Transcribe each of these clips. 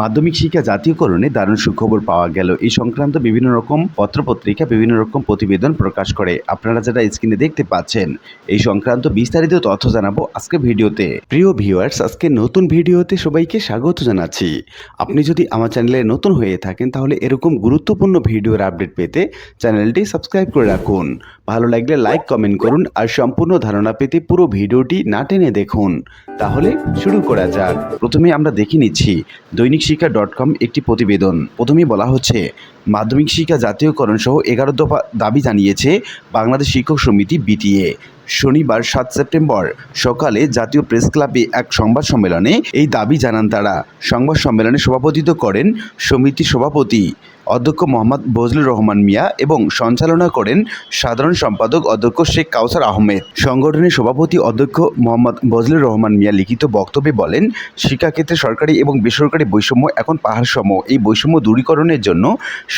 মাধ্যমিক শিক্ষা জাতীয়করণে দারুণ সুখবর পাওয়া গেল। এই সংক্রান্ত বিভিন্ন রকম পত্রপত্রিকা, বিভিন্ন রকম প্রতিবেদন প্রকাশ করে। আপনারা যারা স্ক্রিনে দেখতে পাচ্ছেন, এই সংক্রান্ত বিস্তারিত তথ্য জানাব আজকে ভিডিওতে। প্রিয় ভিউয়ার্স, আজকে নতুন ভিডিওতে সবাইকে স্বাগত জানাচ্ছি। আপনি যদি আমার চ্যানেলে নতুন হয়ে থাকেন, তাহলে এরকম গুরুত্বপূর্ণ ভিডিওর আপডেট পেতে চ্যানেলটি সাবস্ক্রাইব করে রাখুন। ভালো লাগলে লাইক, কমেন্ট করুন আর সম্পূর্ণ ধারণা পেতে পুরো ভিডিওটি না টেনে দেখুন। তাহলে শুরু করা যাক। প্রথমে আমরা দেখে নিচ্ছি, দৈনিক শিক্ষা ডট কম একটি প্রতিবেদন। প্রথমেই বলা হচ্ছে মাধ্যমিক শিক্ষা জাতীয়করণ সহ এগারো দফা দাবি জানিয়েছে বাংলাদেশ শিক্ষক সমিতি বিটিএ। শনিবার সাত সেপ্টেম্বর সকালে জাতীয় প্রেস ক্লাবে এক সংবাদ সম্মেলনে এই দাবি জানান তারা। সংবাদ সম্মেলনে সভাপতিত্ব করেন সমিতি সভাপতি অধ্যক্ষ মোহাম্মদ বজলুর রহমান মিয়া এবং সঞ্চালনা করেন সাধারণ সম্পাদক অধ্যক্ষ শেখ কাউসার আহমেদ। সংগঠনের সভাপতি অধ্যক্ষ মোহাম্মদ বজলুর রহমান মিয়া লিখিত বক্তব্যে বলেন, শিক্ষাক্ষেত্রে সরকারি এবং বেসরকারি বৈষম্য এখন পাহাড় সম এই বৈষম্য দূরীকরণের জন্য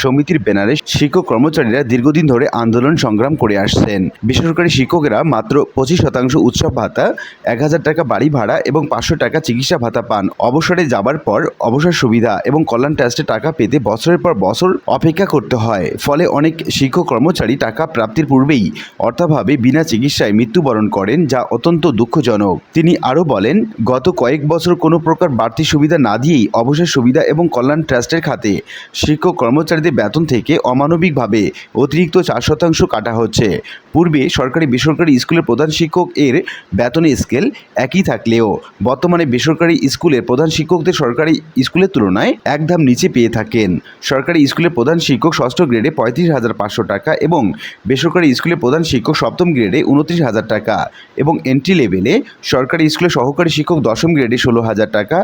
সমিতির ব্যানারে শিক্ষক কর্মচারীরা দীর্ঘদিন ধরে আন্দোলন সংগ্রাম করে আসছেন। বেসরকারি শিক্ষকেরা মাত্র পঁচিশ শতাংশ উৎসব ভাতা, এক হাজার টাকা বাড়ি ভাড়া এবং পাঁচশো টাকা চিকিৎসা ভাতা পান। অবসরে যাবার পর অবসর সুবিধা এবং কল্যাণ ট্রাস্টে টাকা পেতে বছরের পর বছর অপেক্ষা করতে হয়। ফলে অনেক শিক্ষক কর্মচারী টাকা প্রাপ্তির পূর্বেই অর্থাভাবে বিনা চিকিৎসায় মৃত্যুবরণ করেন, যা অত্যন্ত দুঃখজনক। তিনি আরও বলেন, গত কয়েক বছর কোনো প্রকার বাড়তি সুবিধা না দিয়েই অবসর সুবিধা এবং কল্যাণ ট্রাস্টের খাতে শিক্ষক কর্মচারীদের বেতন থেকে অমানবিকভাবে অতিরিক্ত চার শতাংশ কাটা হচ্ছে। পূর্বে সরকারি বেসরকারি স্কুলের প্রধান শিক্ষক এর বেতনের স্কেল একই থাকলেও, বর্তমানে বেসরকারি স্কুলের প্রধান শিক্ষকদের সরকারি স্কুলের তুলনায় এক ধাপ নিচে পেয়ে থাকেন। সরকারি স্কুলের প্রধান শিক্ষক ষষ্ঠ গ্রেডে পঁয়ত্রিশ হাজার পাঁচশো টাকা এবং বেসরকারি স্কুলের প্রধান শিক্ষক সপ্তম গ্রেডে উনত্রিশ হাজার টাকা এবং এন্ট্রি লেভেলে সরকারি স্কুলে সহকারী শিক্ষক দশম গ্রেডে ষোলো হাজার টাকা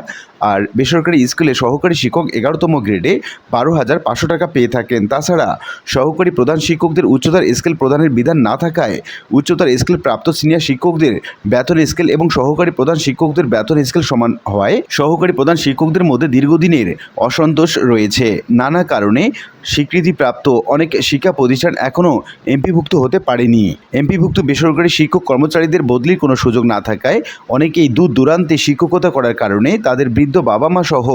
আর বেসরকারি স্কুলে সহকারী শিক্ষক এগারোতম গ্রেডে বারো হাজার পাঁচশো টাকা পেয়ে থাকেন। তাছাড়া সহকারী প্রধান শিক্ষকদের উচ্চতার স্কেল প্রদানের বিধান না থাকায় উচ্চতার স্কেল প্রাপ্ত সিনিয়র শিক্ষকদের বেতন স্কেল এবং সহকারী প্রধান শিক্ষকদের বেতন স্কেল সমান হওয়ায় সহকারী প্রধান শিক্ষকদের মধ্যে দীর্ঘদিনের অসন্তোষ রয়েছে। নানা কারণে স্বীকৃতিপ্রাপ্ত অনেক শিক্ষা প্রতিষ্ঠান এখনও এমপিভুক্ত হতে পারেনি। এমপিভুক্ত বেসরকারি শিক্ষক কর্মচারীদের বদলির কোনো সুযোগ না থাকায় অনেকেই দূর দূরান্তে শিক্ষকতা করার কারণে তাদের বৃদ্ধ বাবা মা সহ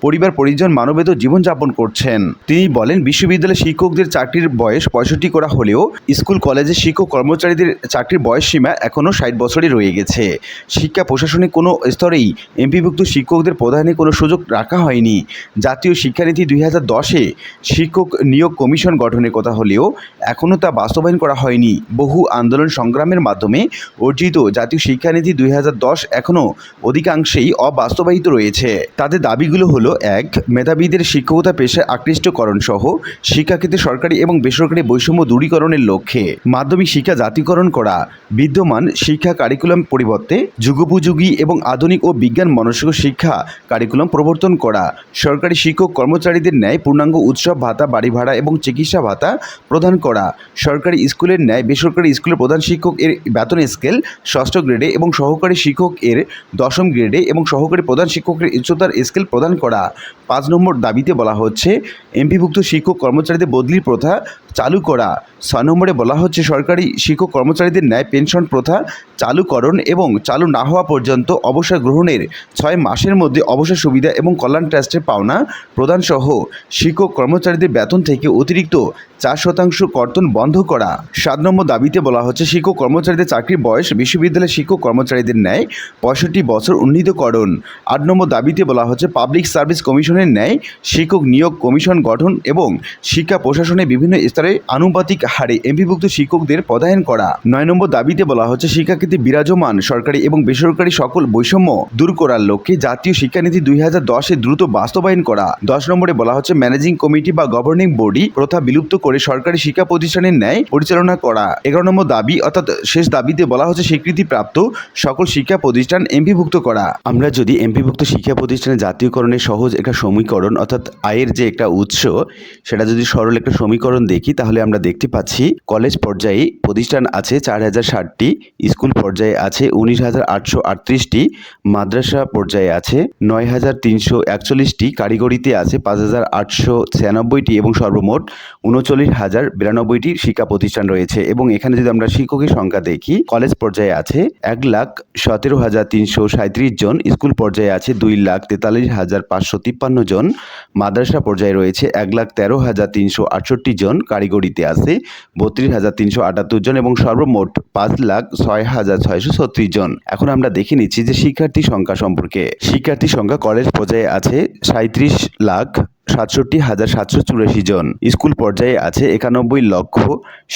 পরিবার, পরিজন মানবেত জীবনযাপন করছেন। তিনি বলেন, বিশ্ববিদ্যালয়ের শিক্ষকদের চাকরির বয়স পঁয়ষট্টি করা হলেও স্কুল কলেজের শিক্ষক কর্মচারীদের চাকরির বয়স সীমা এখনও ষাট বছরই রয়ে গেছে। শিক্ষা প্রশাসনে কোনো স্তরেই এমপিভুক্ত শিক্ষকদের প্রধানে কোনো সুযোগ রাখা হয়নি। জাতীয় শিক্ষানীতি দুই হাজার দশে শিক্ষক নিয়োগ কমিশন গঠনের কথা হলেও এখনও তা বাস্তবায়ন করা হয়নি। বহু আন্দোলন সংগ্রামের মাধ্যমে অর্জিত জাতীয় শিক্ষানীতি দুই হাজার দশ এখনও অধিকাংশেই অবাস্তবায়িত রয়েছে। তাদের দাবিগুলো হলো, এক, মেধাবীদের শিক্ষকতা পেশায় আকৃষ্টকরণ সহ শিক্ষাক্ষেত্রে সরকারি এবং বেসরকারি বৈষম্য দূরীকরণের লক্ষ্যে মাধ্যমিক শিক্ষা জাতীয়করণ করা, বিদ্যমান শিক্ষা কারিকুলাম পরিবর্তে যুগোপযোগী এবং আধুনিক ও বিজ্ঞান মনস্ক শিক্ষা কারিকুলাম প্রবর্তন করা, সরকারি শিক্ষক কর্মচারীদের ন্যায় পূর্ণাঙ্গ উৎসব ভাতা, বাড়ি ভাড়া এবং চিকিৎসা ভাতা প্রদান করা। সরকারি স্কুলের ন্যায় বেসরকারি স্কুলের প্রধান শিক্ষক এর বেতন স্কেল ষষ্ঠ গ্রেডে এবং সহকারী শিক্ষক এর দশম গ্রেডে এবং সহকারী প্রধান শিক্ষকের উচ্চতার স্কেল প্রদান করা। পাঁচ নম্বর দাবিতে বলা হচ্ছে, এমপিভুক্ত শিক্ষক কর্মচারীদের বদলি প্রথা চালু করা। ছয় নম্বরে বলা হচ্ছে, সরকারি শিক্ষক কর্মচারীদের ন্যায় পেনশন প্রথা চালুকরণ এবং চালু না হওয়া পর্যন্ত অবসর গ্রহণের ছয় মাসের মধ্যে অবসর সুবিধা এবং কল্যাণ ট্রাস্টের পাওনা প্রদানসহ। শিক্ষক কর্মচারীদের বেতন থেকে অতিরিক্ত চার শতাংশ কর্তন বন্ধ করা। সাত নম্বর দাবিতে বলা হচ্ছে, শিক্ষক কর্মচারীদের চাকরির বয়স বিশ্ববিদ্যালয়ের শিক্ষক কর্মচারীদের ন্যায় পঁয়ষট্টি বছর উন্নীতকরণ। আট নম্বর দাবিতে বলা হচ্ছে, পাবলিক সার্ভিস কমিশনের ন্যায় শিক্ষক নিয়োগ কমিশন গঠন এবং শিক্ষা প্রশাসনে বিভিন্ন স্তরে আনুপাতিক হারে এমপিভুক্ত শিক্ষকদের পদায়ন করা। নয় নম্বর দাবিতে বলা হচ্ছে, শিক্ষাক্ষেত্রে বিরাজমান সরকারি এবং বেসরকারি সকল বৈষম্য দূর করার লক্ষ্যে জাতীয় শিক্ষানীতি দুই হাজার দশে দ্রুত বাস্তবায়ন করা। দশ নম্বরে বলা হচ্ছে, ম্যানেজিং কমিটি বা গভর্নিং বডি প্রথা বিলুপ্ত করে সরকারি শিক্ষা প্রতিষ্ঠানের ন্যায় পরিচালনা করা। এগারো নম্বর দাবি, অর্থাৎ শেষ দাবিতে বলা হচ্ছে স্বীকৃতিপ্রাপ্ত সকল শিক্ষা প্রতিষ্ঠান এমপিভুক্ত করা। আমরা যদি এমপিভুক্ত শিক্ষা প্রতিষ্ঠানের জাতীয়করণের সহজ একটা সমীকরণ, অর্থাৎ আয়ের যে একটা উৎস, সেটা যদি সরল একটা সমীকরণ দেখি, তাহলে আমরা দেখতে পাচ্ছি কলেজ পর্যায়ে প্রতিষ্ঠান আছে চার হাজার ষাটটি, স্কুল পর্যায়ে আছে উনিশ হাজার আটশো আটত্রিশটি, মাদ্রাসা পর্যায়ে আছে নয় হাজার তিনশো একচল্লিশটি, কারিগরিতে আছে পাঁচ হাজার আটশো ছিয়ানব্বইটি এবং সর্বমোট উনচল্লিশ হাজার বিরানব্বইটি শিক্ষা প্রতিষ্ঠান রয়েছে এবং এখানে যদি আমরা শিক্ষকের সংখ্যা দেখি, কলেজ পর্যায়ে আছে এক লাখ সতেরো হাজার তিনশো সাঁত্রিশ জন, স্কুল পর্যায়ে আছে দুই লাখ তেতাল্লিশ হাজার পাঁচশো তিপ্পান্ন জন, মাদ্রাসা পর্যায়ে রয়েছে এক লাখ তেরো হাজার তিনশো আটষট্টি জন, কারিগরিতে আছে বত্রিশ হাজার তিনশো আটাত্তর জন এবং সর্বমোট পাঁচ লাখ ছয় হাজার ছয়শো ছত্রিশ জন। এখন আমরা দেখে নিচ্ছি যে শিক্ষার্থী সংখ্যা সম্পর্কে। শিক্ষার্থী সংখ্যা কলেজ পর্যায়ে আছে সাঁত্রিশ লাখ সাতষট্টি হাজার সাতশো চুরাশি জন। স্কুল পর্যায়ে আছে একানব্বই লক্ষ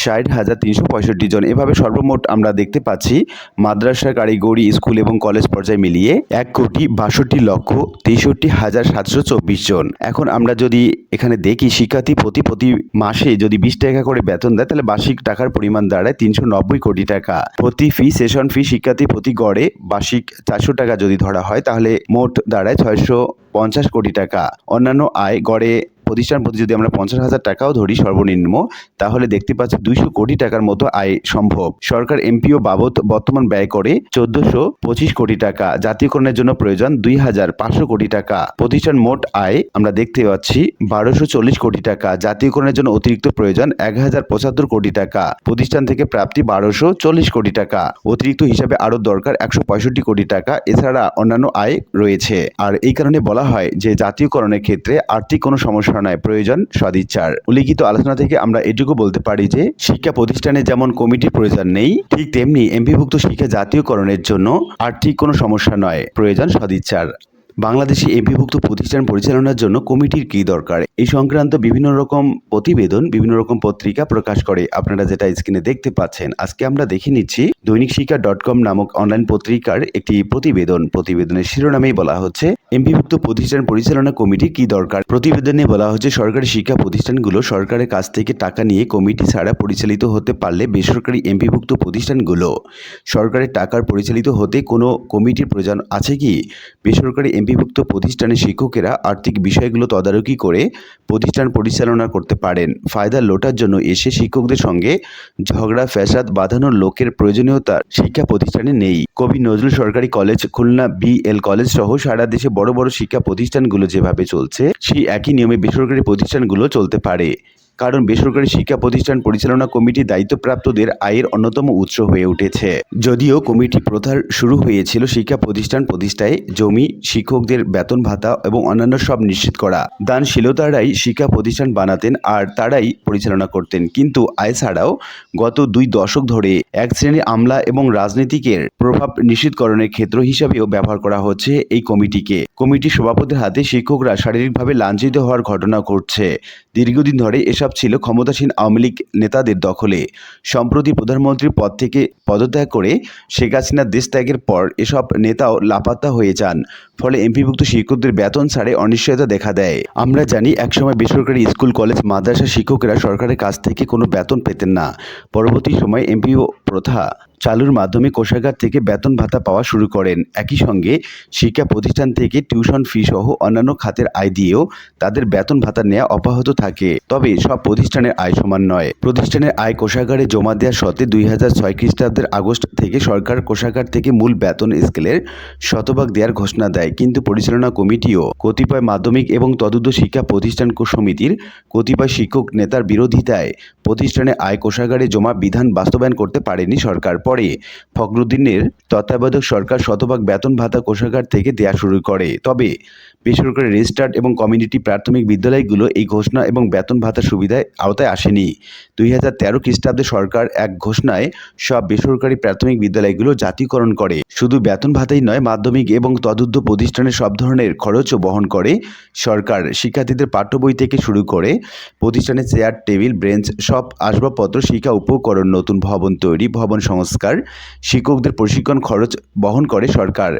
ষাট হাজার তিনশো পঁয়ষট্টি জন। এভাবে সর্বমোট আমরা দেখতে পাচ্ছি মাদ্রাসা কারিগরি, স্কুল এবং কলেজ পর্যায়ে মিলিয়ে এক কোটি বাষট্টি লক্ষ তেষট্টি হাজার সাতশো চব্বিশ জন। এখন আমরা যদি এখানে দেখি, শিক্ষার্থী প্রতি প্রতি মাসে যদি বিশ টাকা করে বেতন দেয়, তাহলে বার্ষিক টাকার পরিমাণ দাঁড়ায় তিনশো নব্বই কোটি টাকা। প্রতি ফি, সেশন ফি শিক্ষার্থী প্রতি গড়ে বার্ষিক চারশো টাকা যদি ধরা হয়, তাহলে মোট দাঁড়ায় ছয়শো পঞ্চাশ কোটি টাকা। অন্যান্য আয় গড়ে প্রতিষ্ঠান প্রতি যদি আমরা পঞ্চাশ হাজার টাকাও ধরি সর্বনিম্ন, তাহলে দেখতে পাচ্ছি দুইশো কোটি টাকার মতো আয় সম্ভব। সরকার এমপিও বাবদ বর্তমান ব্যয় করে চোদ্দশো পঁচিশ কোটি টাকা, জাতীয়করণের জন্য প্রয়োজন দুই হাজার পাঁচশো কোটি টাকা। প্রতিষ্ঠান মোট আয় আমরা দেখতে পাচ্ছি বারোশো চল্লিশ কোটি টাকা, জাতীয়করণের জন্য অতিরিক্ত প্রয়োজন এক হাজার পঁচাত্তর কোটি টাকা। প্রতিষ্ঠান থেকে প্রাপ্তি বারোশো চল্লিশ কোটি টাকা, অতিরিক্ত হিসাবে আরও দরকার একশো পঁয়ষট্টি কোটি টাকা, এছাড়া অন্যান্য আয় রয়েছে। আর এই কারণে বলা হয় যে জাতীয়করণের ক্ষেত্রে আর্থিক কোনো সমস্যা নয় প্রয়োজন সদিচ্ছার। উল্লিখিত আলোচনা থেকে আমরা এটুকু বলতে পারি যে, শিক্ষা প্রতিষ্ঠানে যেমন কমিটির প্রয়োজন নেই, ঠিক তেমনি এমপিভুক্ত শিক্ষা জাতীয়করণের জন্য আর্থিক কোনো সমস্যা নয়। প্রয়োজন সদিচ্ছার। বাংলাদেশে এমপিভুক্ত প্রতিষ্ঠান পরিচালনার জন্য কমিটির কী দরকার? এই সংক্রান্ত বিভিন্ন রকম প্রতিবেদন, বিভিন্ন রকম পত্রিকা প্রকাশ করে আপনারা যেটা স্ক্রিনে দেখতে পাচ্ছেন। আজকে আমরা দেখে নিচ্ছি দৈনিক শিক্ষা ডট কম নামক অনলাইন পত্রিকার একটি প্রতিবেদন। প্রতিবেদনের শিরোনামেই বলা হচ্ছে, এমপিভুক্ত প্রতিষ্ঠান পরিচালনা কমিটি কি দরকার? প্রতিবেদনে বলা হচ্ছে, সরকারি শিক্ষা প্রতিষ্ঠানগুলো সরকারের কাছ থেকে টাকা নিয়ে কমিটি ছাড়া পরিচালিত হতে পারলে বেসরকারি এমপিভুক্ত প্রতিষ্ঠানগুলো সরকারের টাকার পরিচালিত হতে কোনো কমিটির প্রয়োজন আছে কি? বেসরকারি এমপিভুক্ত প্রতিষ্ঠানের শিক্ষকেরা আর্থিক বিষয়গুলো তদারকি করে প্রতিষ্ঠান পরিচালনা করতে পারেন। ফায়দা লোটার জন্য এসে শিক্ষকদের সঙ্গে ঝগড়া, ফ্যাসাদ বাঁধানোর লোকের প্রয়োজনীয়তা শিক্ষা প্রতিষ্ঠানে নেই। কবি নজরুল সরকারি কলেজ, খুলনা বিএল কলেজ সহ সারা দেশে বড় বড় শিক্ষা প্রতিষ্ঠানগুলো যেভাবে চলছে, সেই একই নিয়মে বেসরকারি প্রতিষ্ঠানগুলো চলতে পারে। কারণ বেসরকারি শিক্ষা প্রতিষ্ঠান পরিচালনা কমিটি দায়িত্বপ্রাপ্তদের আয়ের অন্যতম উৎস হয়ে উঠেছে। যদিও কমিটি প্রথার শুরু হয়েছিল শিক্ষা প্রতিষ্ঠান প্রতিষ্ঠায় জমি, শিক্ষকদের বেতন ভাতা এবং অন্যান্য সব নিশ্চিত করা। দানশীলতারাই শিক্ষা প্রতিষ্ঠান বানাতেন আর তারাই পরিচালনা করতেন। কিন্তু আয় ছাড়াও গত দুই দশক ধরে এক শ্রেণির আমলা এবং রাজনীতিকের প্রভাব নিশ্চিতকরণের ক্ষেত্র হিসাবেও ব্যবহার করা হচ্ছে এই কমিটিকে। কমিটির সভাপতির হাতে শিক্ষকরা শারীরিকভাবে লাঞ্ছিত হওয়ার ঘটনা ঘটছে। দীর্ঘদিন ধরে এসব ছিল ক্ষমতাসীন আওয়ামী লীগ নেতাদের দখলে। সম্প্রতি প্রধানমন্ত্রীর পদ থেকে পদত্যাগ করে শেখ হাসিনার দেশ ত্যাগের পর এসব নেতাও লাপাত্তা হয়ে যান। ফলে এমপিভুক্ত শিক্ষকদের বেতন ছাড়ে অনিশ্চয়তা দেখা দেয়। আমরা জানি একসময় বেসরকারি স্কুল, কলেজ, মাদ্রাসা শিক্ষকেরা সরকারের কাছ থেকে কোনো বেতন পেতেন না। পরবর্তী সময়ে এমপিও প্রথা চালুর মাধ্যমে কোষাগার থেকে বেতন ভাতা পাওয়া শুরু করেন। একই সঙ্গে শিক্ষা প্রতিষ্ঠান থেকে টিউশন ফি সহ অন্যান্য খাতের আয় দিয়েও তাদের বেতন ভাতা নেওয়া অব্যাহত থাকে। তবে সব প্রতিষ্ঠানের আয় সমান নয়। প্রতিষ্ঠানের আয় কোষাগারে জমা দেওয়ার সত্ত্বে দুই হাজার ছয় খ্রিস্টাব্দের আগস্ট থেকে সরকার কোষাগার থেকে মূল বেতন স্কেলের শতভাগ দেওয়ার ঘোষণা দেয়। কিন্তু পরিচালনা কমিটিও কতিপয় মাধ্যমিক এবং তদুদ্ধ শিক্ষা প্রতিষ্ঠান সমিতির কতিপয় শিক্ষক নেতার বিরোধিতায় প্রতিষ্ঠানে আয় কোষাগারে জমা বিধান বাস্তবায়ন করতে পারেনি সরকার। পরে ফখরুদ্দিনের তত্ত্বাবধায়ক সরকার শতভাগ বেতন ভাতা কোষাগার থেকে দেয়া শুরু করে। তবে বেসরকারি রেজিস্টার্ড এবং কমিউনিটি প্রাথমিক বিদ্যালয়গুলো এই ঘোষণা এবং বেতন ভাতা সুবিধায় আওতায় আসেনি। দুই হাজার তেরো খ্রিস্টাব্দে সরকার এক ঘোষণায় সব বেসরকারি প্রাথমিক বিদ্যালয়গুলো জাতীয়করণ করে। শুধু বেতন ভাতাই নয়, মাধ্যমিক এবং তদুদ্ধ প্রতিষ্ঠানের সব ধরনের খরচও বহন করে। সরকার শিক্ষার্থীদের পাঠ্য বই থেকে শুরু করে প্রতিষ্ঠানের চেয়ার, টেবিল বেঞ্চ সব আসবাবপত্র, শিক্ষা, উপকরণ, নতুন ভবন তৈরি, ভবন সংস্কার, শিক্ষকদের প্রশিক্ষণ খরচ বহন করে সরকার।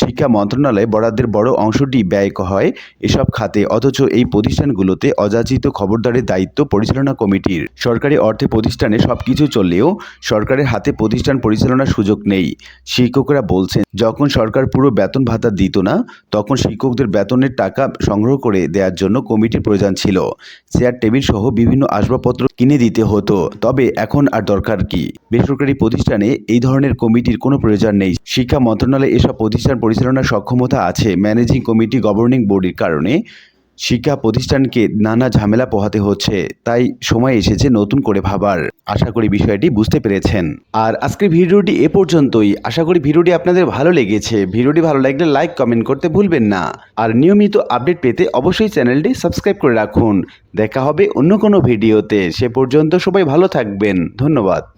শিক্ষা মন্ত্রণালয় বরাদ্দের বড় অংশটি ব্যয় হয় এসব খাতে, অথচ এই প্রতিষ্ঠানগুলোতে অযাচিত খবরদারের দায়িত্ব পরিচালনা কমিটির। সরকারি অর্থে প্রতিষ্ঠানে সব কিছু চললেও সরকারের হাতে প্রতিষ্ঠান প্রতিষ্ঠান পরিচালনার সুযোগ নেই। শিক্ষকরা বলছেন, যখন সরকার পুরো বেতন ভাতা দিত না, তখন শিক্ষকদের বেতনের টাকা সংগ্রহ করে দেওয়ার জন্য কমিটির প্রয়োজন ছিল। চেয়ার, টেবিল সহ বিভিন্ন আসবাবপত্র কিনে দিতে হতো। তবে এখন আর দরকার কি? বেসরকারি প্রতিষ্ঠানে এই ধরনের কমিটির কোনো প্রয়োজন নেই। শিক্ষা মন্ত্রণালয়ে এসব প্রতিষ্ঠান পরিচালনার সক্ষমতা আছে। ম্যানেজিং কমিটি, গভর্নিং বডির কারণে শিক্ষা প্রতিষ্ঠানকে নানা ঝামেলা পোহাতে হচ্ছে, তাই সময় এসেছে নতুন করে ভাবার। আশা করি বিষয়টি বুঝতে পেরেছেন। আর আজকের ভিডিওটি এ পর্যন্তই। আশা করি ভিডিওটি আপনাদের ভালো লেগেছে। ভিডিওটি ভালো লাগলে লাইক, কমেন্ট করতে ভুলবেন না। আর নিয়মিত আপডেট পেতে অবশ্যই চ্যানেলটি সাবস্ক্রাইব করে রাখুন। দেখা হবে অন্য কোনো ভিডিওতে। সে পর্যন্ত সবাই ভালো থাকবেন। ধন্যবাদ।